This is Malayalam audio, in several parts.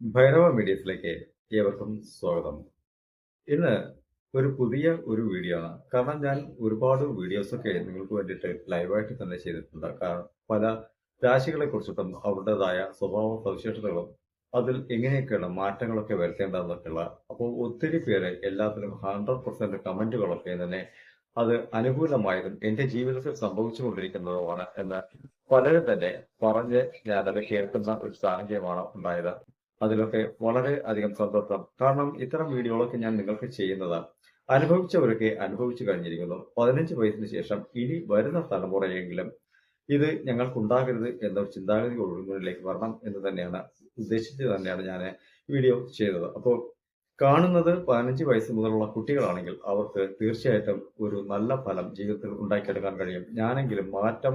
ഭൈരവ മീഡിയസിലേക്ക് ഏവർക്കും സ്വാഗതം. ഇന്ന് ഒരു പുതിയ ഒരു വീഡിയോ ആണ്. കാരണം ഞാൻ ഒരുപാട് വീഡിയോസൊക്കെ നിങ്ങൾക്ക് വേണ്ടിയിട്ട് ലൈവായിട്ട് തന്നെ ചെയ്തിട്ടുണ്ട്. കാരണം പല രാശികളെ കുറിച്ചിട്ടും അവരുടേതായ സ്വഭാവ സവിശേഷതകളും അതിൽ എങ്ങനെയൊക്കെയാണ് മാറ്റങ്ങളൊക്കെ വരുത്തേണ്ടതെന്നൊക്കെയുള്ള അപ്പോൾ ഒത്തിരി പേര് എല്ലാത്തിനും ഹൺഡ്രഡ് പെർസെന്റ് കമന്റുകളൊക്കെ തന്നെ അത് അനുകൂലമായതും എന്റെ ജീവിതത്തിൽ സംഭവിച്ചുകൊണ്ടിരിക്കുന്നതുമാണ് എന്ന് പലരും തന്നെ പറഞ്ഞ് ഞാനത് കേൾക്കുന്ന ഒരു സാഹചര്യമാണ് ഉണ്ടായത്. അതിലൊക്കെ വളരെ അധികം സന്തോഷം. കാരണം ഇത്തരം വീഡിയോകളൊക്കെ ഞാൻ നിങ്ങൾക്ക് ചെയ്യുന്നതാണ്. അനുഭവിച്ചവരൊക്കെ അനുഭവിച്ചു കഴിഞ്ഞിരിക്കുന്നു. പതിനഞ്ച് വയസ്സിന് ശേഷം ഇനി വരുന്ന തലമുറയെങ്കിലും ഇത് ഞങ്ങൾക്കുണ്ടാകരുത് എന്ന ചിന്താഗതി ഒഴുകുന്നതിലേക്ക് വരണം എന്ന് തന്നെയാണ് ഉദ്ദേശിച്ച് തന്നെയാണ് ഞാൻ വീഡിയോ ചെയ്തത്. അപ്പോൾ കാണുന്നത് പതിനഞ്ച് വയസ്സ് മുതലുള്ള കുട്ടികളാണെങ്കിൽ അവർക്ക് തീർച്ചയായിട്ടും ഒരു നല്ല ഫലം ജീവിതത്തിൽ ഉണ്ടാക്കിയെടുക്കാൻ കഴിയും. ഞാനെങ്കിലും മാറ്റം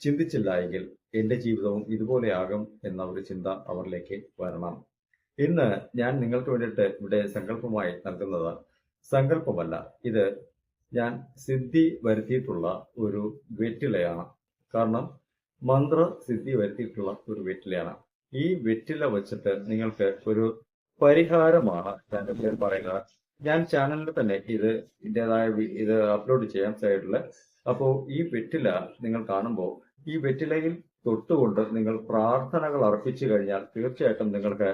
ചിന്തിച്ചില്ല എങ്കിൽ എന്റെ ജീവിതവും ഇതുപോലെയാകും എന്ന ഒരു ചിന്ത അവരിലേക്ക് വരണം. ഇന്ന് ഞാൻ നിങ്ങൾക്ക് വേണ്ടിയിട്ട് ഇവിടെ സങ്കല്പമായി നൽകുന്നത് സങ്കല്പമല്ല. ഇത് ഞാൻ സിദ്ധി വരുത്തിയിട്ടുള്ള ഒരു വെറ്റിലയാണ്. കാരണം മന്ത്ര സിദ്ധി വരുത്തിയിട്ടുള്ള ഒരു വെറ്റിലയാണ്. ഈ വെറ്റില വെച്ചിട്ട് നിങ്ങൾക്ക് ഒരു പരിഹാരമാണ് ഞാൻ പേര് പറയുന്നത്. ഞാൻ ചാനലിൽ തന്നെ ഇത് ഇതിന്റെതായ ഇത് അപ്ലോഡ് ചെയ്യാൻ സൈഡിൽ അപ്പോൾ ഈ വെറ്റില നിങ്ങൾ കാണുമ്പോൾ ഈ വെറ്റിലയിൽ തൊട്ടുകൊണ്ട് നിങ്ങൾ പ്രാർത്ഥനകൾ അർപ്പിച്ചു കഴിഞ്ഞാൽ തീർച്ചയായിട്ടും നിങ്ങൾക്ക്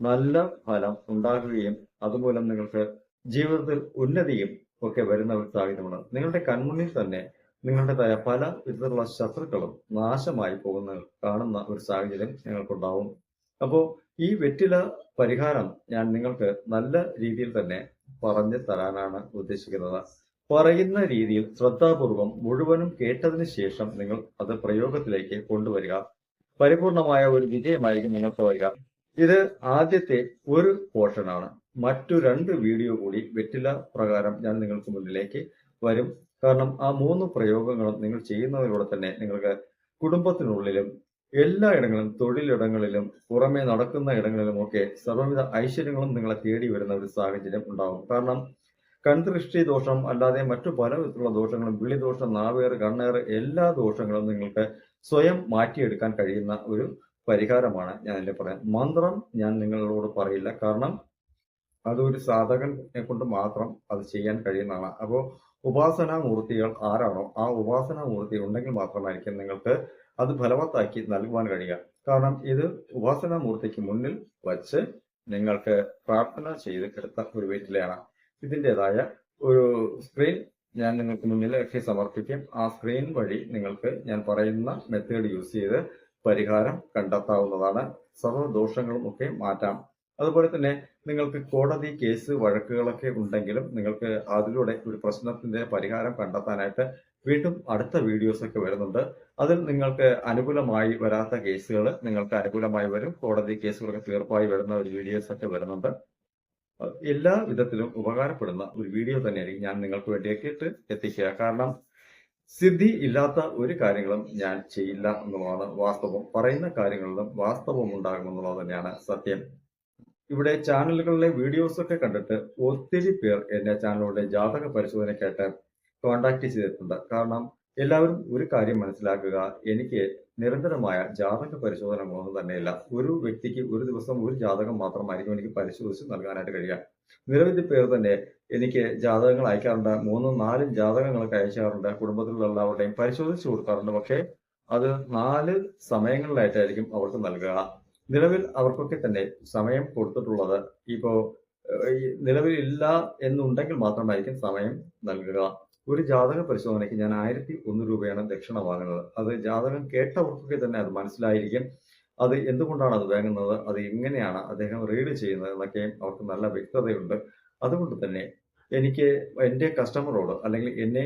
നല്ല ഫലം ഉണ്ടാകുകയും അതുമൂലം നിങ്ങൾക്ക് ജീവിതത്തിൽ ഉന്നതിയും ഒക്കെ വരുന്ന ഒരു സാഹചര്യമാണ്. നിങ്ങളുടെ കൺമുന്നിൽ തന്നെ നിങ്ങളുടേതായ പല വിധത്തിലുള്ള ശത്രുക്കളും നാശമായി പോകുന്ന കാണുന്ന ഒരു സാഹചര്യം നിങ്ങൾക്കുണ്ടാവും. അപ്പോൾ ഈ വെറ്റില പരിഹാരം ഞാൻ നിങ്ങൾക്ക് നല്ല രീതിയിൽ തന്നെ പറഞ്ഞു തരാനാണ് ഉദ്ദേശിക്കുന്നത്. പറയുന്ന രീതിയിൽ ശ്രദ്ധാപൂർവം മുഴുവനും കേട്ടതിന് ശേഷം നിങ്ങൾ അത് പ്രയോഗത്തിലേക്ക് കൊണ്ടുവരിക. പരിപൂർണമായ ഒരു വിജയമായിരിക്കും നിങ്ങൾക്ക് വരിക. ഇത് ആദ്യത്തെ ഒരു പോർഷനാണ്. മറ്റു രണ്ട് വീഡിയോ കൂടി വെറ്റില പ്രകാരം ഞാൻ നിങ്ങൾക്ക് മുന്നിലേക്ക് വരും. കാരണം ആ മൂന്ന് പ്രയോഗങ്ങളും നിങ്ങൾ ചെയ്യുന്നതിലൂടെ തന്നെ നിങ്ങൾക്ക് കുടുംബത്തിനുള്ളിലും എല്ലാ ഇടങ്ങളിലും തൊഴിലിടങ്ങളിലും പുറമെ നടക്കുന്ന ഇടങ്ങളിലും ഒക്കെ സർവവിധ ഐശ്വര്യങ്ങളും നിങ്ങളെ തേടി വരുന്ന ഒരു സാഹചര്യം ഉണ്ടാകും കാരണം കൺദൃഷ്ടി ദോഷം അല്ലാതെ മറ്റു പല വിധത്തിലുള്ള ദോഷങ്ങളും വിളിദോഷം നാവേറ് കണ്ണേറ് എല്ലാ ദോഷങ്ങളും നിങ്ങൾക്ക് സ്വയം മാറ്റിയെടുക്കാൻ കഴിയുന്ന ഒരു പരിഹാരമാണ് ഞാൻ എന്നെ പറയാം. മന്ത്രം ഞാൻ നിങ്ങളോട് പറയില്ല. കാരണം അതൊരു സാധകനെ കൊണ്ട് മാത്രം അത് ചെയ്യാൻ കഴിയുന്നതാണ്. അപ്പോൾ ഉപാസനാ മൂർത്തികൾ ആരാണോ ആ ഉപാസനാ മൂർത്തി ഉണ്ടെങ്കിൽ മാത്രമായിരിക്കും നിങ്ങൾക്ക് അത് ഫലവത്താക്കി നൽകുവാൻ കഴിയുക. കാരണം ഇത് ഉപാസനാ മൂർത്തിക്ക് മുന്നിൽ വച്ച് നിങ്ങൾക്ക് പ്രാർത്ഥന ചെയ്ത് എടുത്ത ഒരു വീട്ടിലാണ് ഇതിന്റെതായ ഒരു സ്ക്രീൻ ഞാൻ നിങ്ങൾക്ക് മുന്നിൽ മുന്നിലേക്ക് സമർപ്പിക്കും. ആ സ്ക്രീൻ വഴി നിങ്ങൾക്ക് ഞാൻ പറയുന്ന മെത്തേഡ് യൂസ് ചെയ്ത് പരിഹാരം കണ്ടെത്താവുന്നതാണ്. സർവ ദോഷങ്ങളും ഒക്കെ മാറ്റാം. അതുപോലെ തന്നെ നിങ്ങൾക്ക് കോടതി കേസ് വഴക്കുകളൊക്കെ ഉണ്ടെങ്കിലും നിങ്ങൾക്ക് അതിലൂടെ ഒരു പ്രശ്നത്തിന്റെ പരിഹാരം കണ്ടെത്താനായിട്ട് വീണ്ടും അടുത്ത വീഡിയോസ് ഒക്കെ വരുന്നുണ്ട്. അതിൽ നിങ്ങൾക്ക് അനുകൂലമായി വരാത്ത കേസുകൾ നിങ്ങൾക്ക് അനുകൂലമായി വരും. കോടതി കേസുകളൊക്കെ തീർപ്പായി വരുന്ന ഒരു വീഡിയോസ് ഒക്കെ വരുന്നുണ്ട്. എല്ലാ വിധത്തിലും ഉപകാരപ്പെടുന്ന ഒരു വീഡിയോ തന്നെയായിരിക്കും ഞാൻ നിങ്ങൾക്ക് വേണ്ടിയൊക്കെ എത്തിക്കുക കാരണം സിദ്ധി ഇല്ലാത്ത ഒരു കാര്യങ്ങളും ഞാൻ ചെയ്യില്ല എന്നുള്ളതാണ് വാസ്തവം. പറയുന്ന കാര്യങ്ങളിലും വാസ്തവം ഉണ്ടാകുമെന്നുള്ളത് തന്നെയാണ് സത്യം. ഇവിടെ ചാനലുകളിലെ വീഡിയോസ് ഒക്കെ കണ്ടിട്ട് ഒത്തിരി പേർ എന്റെ ചാനലിലൂടെ ജാതക പരിശോധനയ്ക്കായിട്ട് കോണ്ടാക്ട് ചെയ്തിട്ടുണ്ട്. കാരണം എല്ലാവരും ഒരു കാര്യം മനസ്സിലാക്കുക. എനിക്ക് നിരന്തരമായ ജാതക പരിശോധന ഒന്നും തന്നെയല്ല. ഒരു വ്യക്തിക്ക് ഒരു ദിവസം ഒരു ജാതകം മാത്രമായിരിക്കും എനിക്ക് പരിശോധിച്ച് നൽകാനായിട്ട് കഴിയുക. നിരവധി പേർ തന്നെ എനിക്ക് ജാതകങ്ങൾ അയക്കാറുണ്ട്. മൂന്നും നാലും ജാതകങ്ങളൊക്കെ അയച്ചാറുണ്ട്. കുടുംബത്തിലുള്ള എല്ലാവരുടെയും പരിശോധിച്ച് കൊടുക്കാറുണ്ട്. പക്ഷേ അത് നാല് സമയങ്ങളിലായിട്ടായിരിക്കും അവർക്ക് നൽകുക. നിലവിൽ അവർക്കൊക്കെ തന്നെ സമയം കൊടുത്തിട്ടുള്ളത് ഇപ്പോ നിലവിലില്ല എന്നുണ്ടെങ്കിൽ മാത്രമായിരിക്കും സമയം നൽകുക. ഒരു ജാതക പരിശോധനയ്ക്ക് ഞാൻ ആയിരത്തി ഒന്ന് രൂപയാണ് ദക്ഷിണ വാങ്ങുന്നത്. അത് ജാതകം കേട്ടവർക്കൊക്കെ തന്നെ അത് മനസ്സിലായിരിക്കും. അത് എന്തുകൊണ്ടാണ് അത് വാങ്ങുന്നത്? അത് എങ്ങനെയാണ് അദ്ദേഹം റീഡ് ചെയ്യുന്നത് എന്നൊക്കെ അവർക്ക് നല്ല വ്യക്തതയുണ്ട്. അതുകൊണ്ട് തന്നെ എനിക്ക് എന്റെ കസ്റ്റമറോട് അല്ലെങ്കിൽ എന്നെ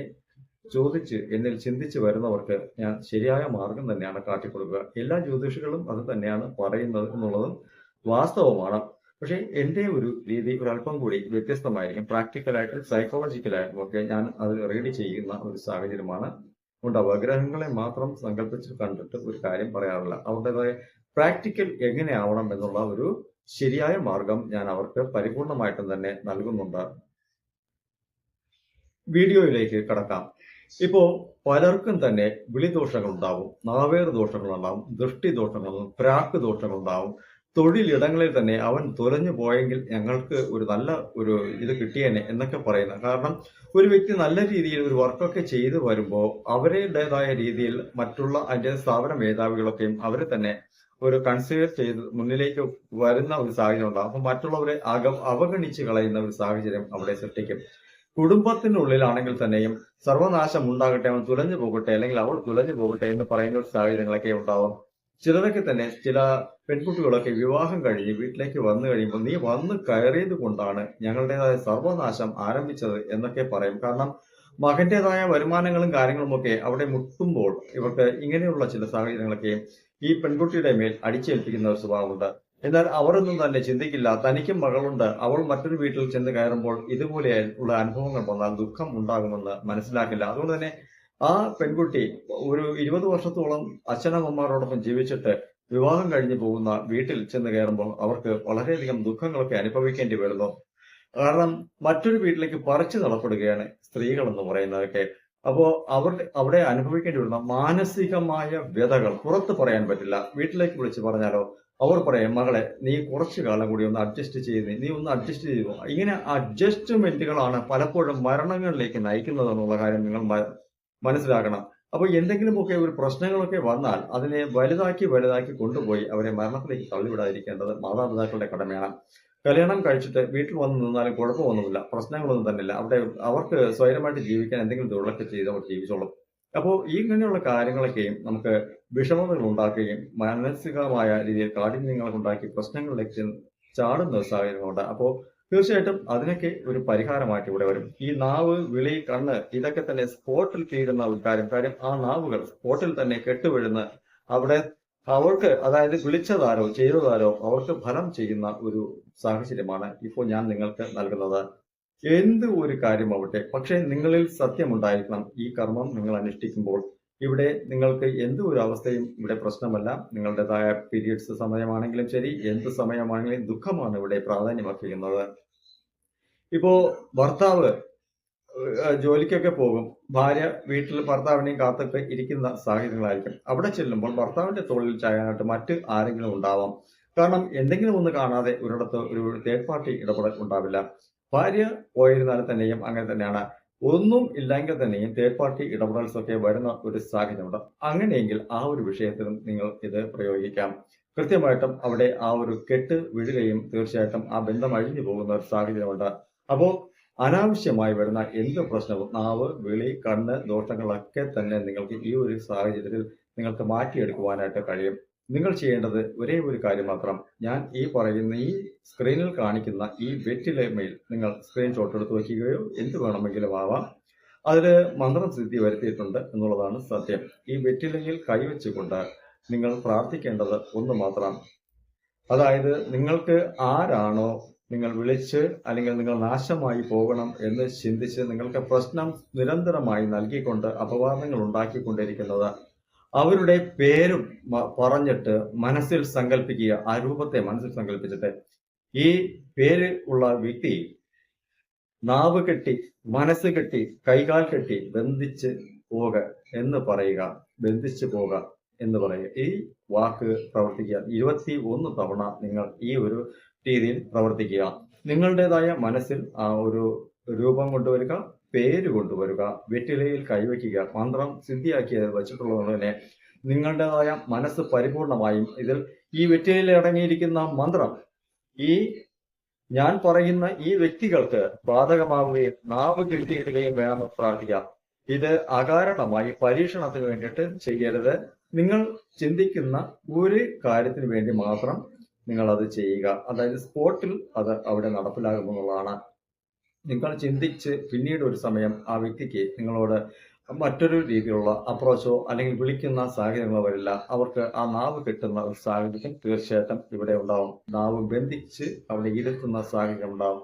ചോദിച്ച് എന്നിൽ ചിന്തിച്ച് വരുന്നവർക്ക് ഞാൻ ശരിയായ മാർഗം തന്നെയാണ് കാട്ടിക്കൊടുക്കുക. എല്ലാ ജ്യോതിഷികളും അത് തന്നെയാണ് പറയുന്നത് എന്നുള്ളതും വാസ്തവമാണ്. പക്ഷേ എന്റെ ഒരു രീതി ഒരല്പം കൂടി വ്യത്യസ്തമായിരിക്കും. പ്രാക്ടിക്കലായിട്ട് സൈക്കോളജിക്കലായിട്ടും ഒക്കെ ഞാൻ അത് റീഡ് ചെയ്യുന്ന ഒരു സാഹചര്യമാണ്. ഉണ്ടാവുക ഗ്രഹങ്ങളെ മാത്രം സങ്കല്പിച്ച് കണ്ടിട്ട് ഒരു കാര്യം പറയാറില്ല. അവരുടേതായ പ്രാക്ടിക്കൽ എങ്ങനെയാവണം എന്നുള്ള ഒരു ശരിയായ മാർഗം ഞാൻ അവർക്ക് പരിപൂർണമായിട്ടും തന്നെ നൽകുന്നുണ്ട്. വീഡിയോയിലേക്ക് കടക്കാം. ഇപ്പോ പലർക്കും തന്നെ വിളിദോഷങ്ങൾ ഉണ്ടാവും നാവേർ ദോഷങ്ങൾ ഉണ്ടാവും ദൃഷ്ടി ദോഷങ്ങൾ പ്രാക്ക് ദോഷങ്ങൾ ഉണ്ടാവും തൊഴിലിടങ്ങളിൽ തന്നെ അവൻ തുലഞ്ഞു പോയെങ്കിൽ ഞങ്ങൾക്ക് ഒരു നല്ല ഒരു ഇത് കിട്ടിയേനെ എന്നൊക്കെ പറയുന്ന. കാരണം ഒരു വ്യക്തി നല്ല രീതിയിൽ ഒരു വർക്കൊക്കെ ചെയ്തു വരുമ്പോൾ അവരുടേതായ രീതിയിൽ മറ്റുള്ള അതിന്റെ സ്ഥാപന മേധാവികളൊക്കെയും അവരെ തന്നെ ഒരു കൺസിഡർ ചെയ്ത് മുന്നിലേക്ക് വരുന്ന ഒരു സാഹചര്യം ഉണ്ടാകും അപ്പൊ മറ്റുള്ളവരെ അക അവഗണിച്ച് കളയുന്ന ഒരു സാഹചര്യം അവിടെ സൃഷ്ടിക്കും. കുടുംബത്തിനുള്ളിലാണെങ്കിൽ തന്നെയും സർവനാശം ഉണ്ടാകട്ടെ അവൻ തുലഞ്ഞു പോകട്ടെ അല്ലെങ്കിൽ അവൾ തുലഞ്ഞു പോകട്ടെ എന്ന് പറയുന്ന ഒരു സാഹചര്യങ്ങളൊക്കെ ഉണ്ടാവും. ചിലരൊക്കെ തന്നെ ചില പെൺകുട്ടികളൊക്കെ വിവാഹം കഴിഞ്ഞ് വീട്ടിലേക്ക് വന്നു കഴിയുമ്പോൾ നീ വന്ന് കയറിയത് കൊണ്ടാണ് ഞങ്ങളുടേതായ സർവനാശം ആരംഭിച്ചത് എന്നൊക്കെ പറയും. കാരണം മകന്റേതായ വരുമാനങ്ങളും കാര്യങ്ങളുമൊക്കെ അവിടെ മുട്ടുമ്പോൾ ഇവർക്ക് ഇങ്ങനെയുള്ള ചില സാഹചര്യങ്ങളൊക്കെ ഈ പെൺകുട്ടിയുടെ മേൽ അടിച്ചേൽപ്പിക്കുന്ന ഒരു സ്വഭാവമുണ്ട്. എന്നാൽ അവരൊന്നും തന്നെ ചിന്തിക്കില്ല. തനിക്കും മകളുണ്ട്. അവൾ മറ്റൊരു വീട്ടിൽ ചെന്ന് കയറുമ്പോൾ ഇതുപോലെ ഉള്ള അനുഭവങ്ങൾ വന്നാൽ ദുഃഖം ഉണ്ടാകുമെന്ന് മനസ്സിലാക്കില്ല. അതുകൊണ്ട് തന്നെ ആ പെൺകുട്ടി ഒരു ഇരുപത് വർഷത്തോളം അച്ഛനമ്മമാരോടൊപ്പം ജീവിച്ചിട്ട് വിവാഹം കഴിഞ്ഞു പോകുന്ന വീട്ടിൽ ചെന്ന് കയറുമ്പോൾ അവർക്ക് വളരെയധികം ദുഃഖങ്ങളൊക്കെ അനുഭവിക്കേണ്ടി വരുന്നു. കാരണം മറ്റൊരു വീട്ടിലേക്ക് പറിച്ചു നടപ്പെടുകയാണ് സ്ത്രീകൾ എന്ന് പറയുന്നതൊക്കെ. അപ്പോ അവർ അവിടെ അനുഭവിക്കേണ്ടി വരുന്ന മാനസികമായ വ്യതകൾ പുറത്ത് പറയാൻ പറ്റില്ല. വീട്ടിലേക്ക് വിളിച്ച് പറഞ്ഞാലോ അവർ പറയും മകളെ നീ കുറച്ചു കാലം കൂടി ഒന്ന് അഡ്ജസ്റ്റ് ചെയ്ത് നീ ഒന്ന് അഡ്ജസ്റ്റ് ചെയ്തു ഇങ്ങനെ അഡ്ജസ്റ്റ്മെന്റുകളാണ് പലപ്പോഴും മരണങ്ങളിലേക്ക് നയിക്കുന്നത് എന്നുള്ള കാര്യം നിങ്ങൾ മനസ്സിലാക്കണം. അപ്പൊ എന്തെങ്കിലുമൊക്കെ ഒരു പ്രശ്നങ്ങളൊക്കെ വന്നാൽ അതിനെ വലുതാക്കി വലുതാക്കി കൊണ്ടുപോയി അവരെ മരണത്തിലേക്ക് തള്ളിവിടാതിരിക്കേണ്ടത് മാതാപിതാക്കളുടെ കടമയാണ്. കല്യാണം കഴിച്ചിട്ട് വീട്ടിൽ വന്ന് നിന്നാലും കുഴപ്പമൊന്നുമില്ല. പ്രശ്നങ്ങളൊന്നും തന്നെയില്ല. അവിടെ അവർക്ക് സ്വയമായിട്ട് ജീവിക്കാൻ എന്തെങ്കിലും തൊഴിലൊക്കെ ചെയ്ത് അവർ ജീവിച്ചോളും. അപ്പോൾ ഇങ്ങനെയുള്ള കാര്യങ്ങളൊക്കെയും നമുക്ക് വിഷമതകൾ ഉണ്ടാക്കുകയും മാനസികമായ രീതിയിൽ കാഠിന്യങ്ങളൊക്കെ ഉണ്ടാക്കി പ്രശ്നങ്ങളിലേക്ക് ചാടുന്ന സാഹചര്യങ്ങളുണ്ട്. അപ്പോൾ തീർച്ചയായിട്ടും അതിനൊക്കെ ഒരു പരിഹാരമായിട്ട് ഇവിടെ വരും. ഈ നാവ് വിളി കണ്ണ് ഇതൊക്കെ തന്നെ സ്പോട്ടിൽ തീരുന്ന കാര്യം കാര്യം ആ നാവുകൾ സ്പോട്ടിൽ തന്നെ കെട്ടുവീഴുന്ന അവിടെ അവർക്ക് അതായത് വിളിച്ചതാരോ ചെയ്തതാരോ അവർക്ക് ഫലം ചെയ്യുന്ന ഒരു സാഹചര്യമാണ് ഇപ്പോൾ ഞാൻ നിങ്ങൾക്ക് നൽകുന്നത്. എന്ത് ഒരു കാര്യമാവട്ടെ പക്ഷേ നിങ്ങളിൽ സത്യമുണ്ടായിരിക്കണം. ഈ കർമ്മം നിങ്ങൾ അനുഷ്ഠിക്കുമ്പോൾ ഇവിടെ നിങ്ങൾക്ക് എന്ത് ഒരു അവസ്ഥയും ഇവിടെ പ്രശ്നമല്ല. നിങ്ങളുടേതായ പീരിയഡ്സ് സമയമാണെങ്കിലും ശരി എന്ത് സമയമാണെങ്കിലും ദുഃഖമാണ് ഇവിടെ പ്രാധാന്യമർപ്പിക്കുന്നത് ഇപ്പോ ഭർത്താവ് ജോലിക്കൊക്കെ പോകും. ഭാര്യ വീട്ടിൽ ഭർത്താവിനെയും കാത്തൊക്കെ ഇരിക്കുന്ന സാഹചര്യങ്ങളായിരിക്കും. അവിടെ ചെല്ലുമ്പോൾ ഭർത്താവിന്റെ തോളിൽ ചായാനായിട്ട് മറ്റ് ആരെങ്കിലും ഉണ്ടാവാം. കാരണം എന്തെങ്കിലും ഒന്ന് കാണാതെ ഒരിടത്ത് ഒരു തേർഡ് പാർട്ടി ഇടപെടൽ ഉണ്ടാവില്ല. ഭാര്യ പോയിരുന്നാൽ തന്നെയും അങ്ങനെ തന്നെയാണ്. ഒന്നും ഇല്ലെങ്കിൽ തന്നെയും തേർഡ് പാർട്ടി ഇടപെടൽസ് ഒക്കെ വരുന്ന ഒരു സാഹചര്യമുണ്ട്. അങ്ങനെയെങ്കിൽ ആ ഒരു വിഷയത്തിലും നിങ്ങൾ ഇത് പ്രയോഗിക്കാം. കൃത്യമായിട്ടും അവിടെ ആ ഒരു കെട്ട് വിഴുകയും തീർച്ചയായിട്ടും ആ ബന്ധം അഴിഞ്ഞു പോകുന്ന ഒരു സാഹചര്യമുണ്ട്. അപ്പോൾ അനാവശ്യമായി വരുന്ന എന്ത് പ്രശ്നവും നാവ് വിളി കണ്ണ് ദോഷങ്ങളൊക്കെ തന്നെ നിങ്ങൾക്ക് ഈ ഒരു സാഹചര്യത്തിൽ നിങ്ങൾക്ക് മാറ്റിയെടുക്കുവാനായിട്ട് കഴിയും. നിങ്ങൾ ചെയ്യേണ്ടത് ഒരേ ഒരു കാര്യം മാത്രം. ഞാൻ ഈ പറയുന്ന ഈ സ്ക്രീനിൽ കാണിക്കുന്ന ഈ വെറ്റിലെ മെയിൽ നിങ്ങൾ സ്ക്രീൻഷോട്ട് എടുത്ത് വയ്ക്കുകയോ എന്ത് വേണമെങ്കിലും ആവാം. അതിൽ മന്ത്രം സ്ഥിതി വരുത്തിയിട്ടുണ്ട് എന്നുള്ളതാണ് സത്യം. ഈ വെറ്റിലയിൽ കൈവച്ചുകൊണ്ട് നിങ്ങൾ പ്രാർത്ഥിക്കേണ്ടത് ഒന്ന് മാത്രം. അതായത് നിങ്ങൾക്ക് ആരാണോ നിങ്ങൾ വിളിച്ച് അല്ലെങ്കിൽ നിങ്ങൾ നാശമായി പോകണം എന്ന് ചിന്തിച്ച് നിങ്ങൾക്ക് പ്രശ്നം നിരന്തരമായി നൽകിക്കൊണ്ട് അപവാദങ്ങൾ ഉണ്ടാക്കിക്കൊണ്ടിരിക്കുന്നത് അവരുടെ പേരും പറഞ്ഞിട്ട് മനസ്സിൽ സങ്കല്പിക്കുക ആ രൂപത്തെ മനസ്സിൽ സങ്കല്പിച്ചിട്ട് ഈ പേര് ഉള്ള വ്യക്തി നാവ് കെട്ടി മനസ്സ് കെട്ടി കൈകാൽ കെട്ടി ബന്ധിച്ച് പോക എന്ന് പറയുക ബന്ധിച്ച് പോക എന്ന് പറയുക. ഈ വാക്ക് പ്രവർത്തിക്കുക. ഇരുപത്തി ഒന്ന് തവണ നിങ്ങൾ ഈ ഒരു രീതിയിൽ പ്രവർത്തിക്കുക. നിങ്ങളുടേതായ മനസ്സിൽ ആ ഒരു രൂപം കൊണ്ടുവരിക. പേര് കൊണ്ടുവരിക വെറ്റിലയിൽ കൈവയ്ക്കുക മന്ത്രം സിദ്ധിയാക്കി അത് വെച്ചിട്ടുള്ളത് തന്നെ നിങ്ങളുടേതായ മനസ്സ് പരിപൂർണമായും ഇതിൽ ഈ വെറ്റിലയിൽ അടങ്ങിയിരിക്കുന്ന മന്ത്രം ഈ ഞാൻ പറയുന്ന ഈ വ്യക്തികൾക്ക് ബാധകമാവുകയും നാവ് കിട്ടിയിടുകയും വേണം പ്രാർത്ഥിക്കാം ഇത് അകാരണമായി പരീക്ഷണത്തിന് വേണ്ടിയിട്ട് ചെയ്യരുത്. നിങ്ങൾ ചിന്തിക്കുന്ന ഒരു കാര്യത്തിന് വേണ്ടി മാത്രം നിങ്ങൾ അത് ചെയ്യുക. അതായത് സ്പോട്ടിൽ അത് അവിടെ നടപ്പിലാകുമെന്നുള്ളതാണ് നിങ്ങൾ ചിന്തിച്ച് പിന്നീട് ഒരു സമയം ആ വ്യക്തിക്ക് നിങ്ങളോട് മറ്റൊരു രീതിയിലുള്ള അപ്രോച്ചോ അല്ലെങ്കിൽ വിളിക്കുന്ന സാഹചര്യങ്ങളോ വരില്ല. അവർക്ക് ആ നാവ് കിട്ടുന്ന ഒരു സാഹചര്യം തീർച്ചയായിട്ടും ഇവിടെ ഉണ്ടാവും. നാവ് ബന്ധിച്ച് അവിടെ ഇരുത്തുന്ന സാഹചര്യം ഉണ്ടാവും.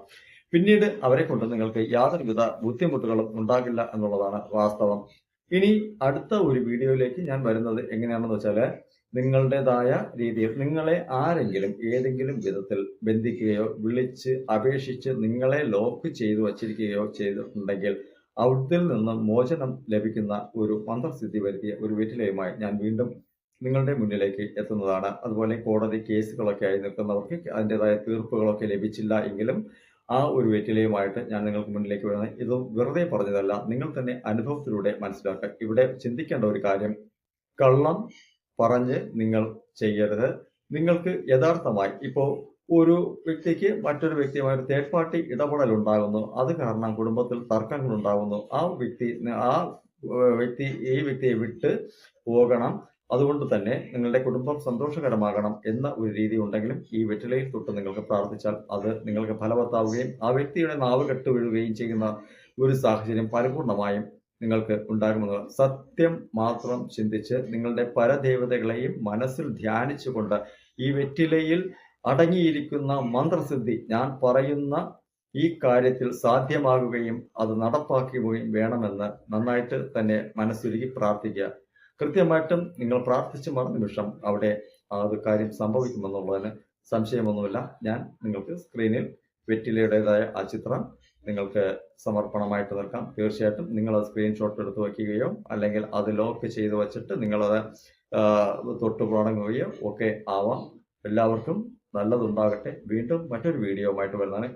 പിന്നീട് അവരെ കൊണ്ട് നിങ്ങൾക്ക് യാതൊരുവിധ ബുദ്ധിമുട്ടുകളും ഉണ്ടാകില്ല എന്നുള്ളതാണ് വാസ്തവം. ഇനി അടുത്ത ഒരു വീഡിയോയിലേക്ക് ഞാൻ വരുന്നത് എങ്ങനെയാണെന്ന് വെച്ചാൽ നിങ്ങളുടേതായ രീതിയിൽ നിങ്ങളെ ആരെങ്കിലും ഏതെങ്കിലും വിധത്തിൽ ബന്ധിക്കുകയോ വിളിച്ച് അപേക്ഷിച്ച് നിങ്ങളെ ലോക്ക് ചെയ്തു വച്ചിരിക്കുകയോ ചെയ്തിട്ടുണ്ടെങ്കിൽ അവിടുത്തിൽ നിന്ന് മോചനം ലഭിക്കുന്ന ഒരു മന്ത്രസ്ഥിതി വരുത്തിയ ഒരു വെറ്റിലയുമായി ഞാൻ വീണ്ടും നിങ്ങളുടെ മുന്നിലേക്ക് എത്തുന്നതാണ്. അതുപോലെ കോടതി കേസുകളൊക്കെ ആയി നിൽക്കുന്നവർക്ക് അതിന്റെതായ തീർപ്പുകളൊക്കെ ലഭിച്ചില്ല എങ്കിലും ആ ഒരു വെറ്റിലയുമായിട്ട് ഞാൻ നിങ്ങൾക്ക് മുന്നിലേക്ക് വരുന്നത്. ഇത് വെറുതെ പറഞ്ഞതല്ല. നിങ്ങൾ തന്നെ അനുഭവത്തിലൂടെ മനസ്സിലാക്കുക. ഇവിടെ ചിന്തിക്കേണ്ട ഒരു കാര്യം കള്ളം പറഞ്ഞ് നിങ്ങൾ ചെയ്യരുത്. നിങ്ങൾക്ക് യഥാർത്ഥമായി ഇപ്പോൾ ഒരു വ്യക്തിക്ക് മറ്റൊരു വ്യക്തിയുമായി തേർഡ് പാർട്ടി ഇടപെടൽ ഉണ്ടാകുന്നു അത് കാരണം കുടുംബത്തിൽ തർക്കങ്ങൾ ഉണ്ടാകുന്നു ആ വ്യക്തി ആ വ്യക്തി ഈ വ്യക്തിയെ വിട്ട് പോകണം. അതുകൊണ്ട് തന്നെ നിങ്ങളുടെ കുടുംബം സന്തോഷകരമാകണം എന്ന ഒരു രീതി ഉണ്ടെങ്കിലും ഈ വെറ്റിലയിൽ തൊട്ട് നിങ്ങൾക്ക് പ്രാർത്ഥിച്ചാൽ അത് നിങ്ങൾക്ക് ഫലവത്താവുകയും ആ വ്യക്തിയുടെ നാവ് കെട്ടുവീഴുകയും ചെയ്യുന്ന ഒരു സാഹചര്യം പരിപൂർണമായും നിങ്ങൾക്ക് ഉണ്ടാകുമെന്നത് സത്യം മാത്രം ചിന്തിച്ച് നിങ്ങളുടെ പരദേവതകളെയും മനസ്സിൽ ധ്യാനിച്ചുകൊണ്ട് ഈ വെറ്റിലയിൽ അടങ്ങിയിരിക്കുന്ന മന്ത്രസിദ്ധി ഞാൻ പറയുന്ന ഈ കാര്യത്തിൽ സാധ്യമാകുകയും അത് നടപ്പാക്കുകയും വേണമെന്ന് നന്നായിട്ട് തന്നെ മനസ്സൊരുക്കി പ്രാർത്ഥിക്കുക. കൃത്യമായിട്ടും നിങ്ങൾ പ്രാർത്ഥിച്ച് മറന്ന നിമിഷം അവിടെ അത് കാര്യം സംഭവിക്കുമെന്നുള്ളതിന് സംശയമൊന്നുമില്ല. ഞാൻ നിങ്ങൾക്ക് സ്ക്രീനിൽ വെറ്റിലയുടേതായ ആ ചിത്രം നിങ്ങൾക്ക് സമർപ്പണമായിട്ട് നിൽക്കാം. തീർച്ചയായിട്ടും നിങ്ങൾ അത് സ്ക്രീൻഷോട്ട് എടുത്ത് വയ്ക്കുകയോ അല്ലെങ്കിൽ അത് ലോക്ക് ചെയ്ത് വച്ചിട്ട് നിങ്ങളത് തൊട്ട് തുടങ്ങുകയോ ഒക്കെ ആവാം. എല്ലാവർക്കും നല്ലതുണ്ടാകട്ടെ. വീണ്ടും മറ്റൊരു വീഡിയോയുമായിട്ട് വരുന്നതാണ്.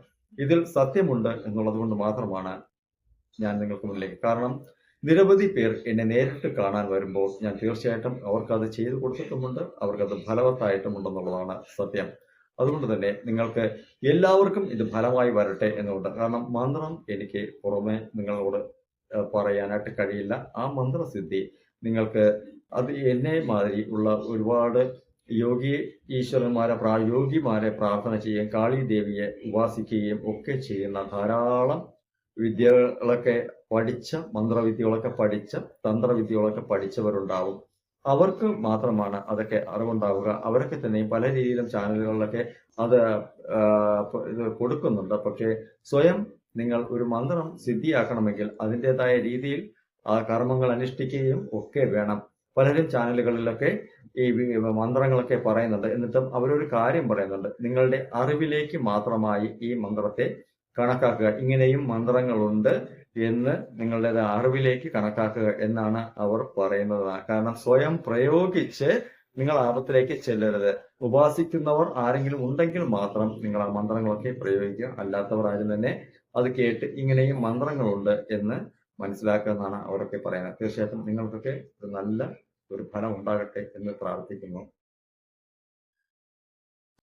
ഇതിൽ സത്യമുണ്ട് എന്നുള്ളത് കൊണ്ട് മാത്രമാണ് ഞാൻ നിങ്ങൾക്ക് മുന്നിലേക്ക്. കാരണം നിരവധി പേർ എന്നെ നേരിട്ട് കാണാൻ വരുമ്പോൾ ഞാൻ തീർച്ചയായിട്ടും അവർക്കത് ചെയ്തു കൊടുത്തിട്ടുമുണ്ട്. അവർക്കത് ഫലവത്തായിട്ടുമുണ്ടെന്നുള്ളതാണ് സത്യം. അതുകൊണ്ട് തന്നെ നിങ്ങൾക്ക് എല്ലാവർക്കും ഇത് ഫലമായി വരട്ടെ എന്നുകൊണ്ട്. കാരണം മന്ത്രം എനിക്ക് പുറമെ നിങ്ങളോട് പറയാനായിട്ട് കഴിയില്ല. ആ മന്ത്രസിദ്ധി നിങ്ങൾക്ക് അത് എന്നെ മാതിരി ഉള്ള ഒരുപാട് യോഗി ഈശ്വരന്മാരെ പ്രാ യോഗിമാരെ പ്രാർത്ഥന ചെയ്യുകയും കാളി ദേവിയെ ഉപാസിക്കുകയും ഒക്കെ ചെയ്യുന്ന ധാരാളം വിദ്യകളൊക്കെ പഠിച്ച മന്ത്രവിദ്യകളൊക്കെ പഠിച്ച തന്ത്രവിദ്യകളൊക്കെ പഠിച്ചവരുണ്ടാവും. അവർക്ക് മാത്രമാണ് അതൊക്കെ അറിവുണ്ടാവുക. അവരൊക്കെ തന്നെ പല രീതിയിലും ചാനലുകളിലൊക്കെ അത് ഇത് കൊടുക്കുന്നുണ്ട്. പക്ഷേ സ്വയം നിങ്ങൾ ഒരു മന്ത്രം സിദ്ധിയാക്കണമെങ്കിൽ അതിന്റെതായ രീതിയിൽ ആ കർമ്മങ്ങൾ അനുഷ്ഠിക്കുകയും ഒക്കെ വേണം. പലരും ചാനലുകളിലൊക്കെ ഈ മന്ത്രങ്ങളൊക്കെ പറയുന്നുണ്ട്. എന്നിട്ടും അവരൊരു കാര്യം പറയുന്നുണ്ട്. നിങ്ങളുടെ അറിവിലേക്ക് മാത്രമായി ഈ മന്ത്രത്തെ കണക്കാക്കുക. ഇങ്ങനെയും മന്ത്രങ്ങളുണ്ട്. എന്ന് നിങ്ങളുടെ അറിവിലേക്ക് കണക്കാക്കുക എന്നാണ് അവർ പറയുന്നത്. കാരണം സ്വയം പ്രയോഗിച്ച് നിങ്ങൾ ആപത്തിലേക്ക് ചെല്ലരുത്. ഉപാസിക്കുന്നവർ ആരെങ്കിലും ഉണ്ടെങ്കിൽ മാത്രം നിങ്ങൾ ആ മന്ത്രങ്ങളൊക്കെ പ്രയോഗിക്കുക. അല്ലാത്തവർ ആരും തന്നെ അത് കേട്ട് ഇങ്ങനെയും മന്ത്രങ്ങളുണ്ട് എന്ന് മനസ്സിലാക്കുക എന്നാണ് അവരൊക്കെ പറയുന്നത്. തീർച്ചയായിട്ടും നിങ്ങൾക്കൊക്കെ ഒരു നല്ല ഒരു ഫലം ഉണ്ടാകട്ടെ എന്ന് പ്രാർത്ഥിക്കുന്നു.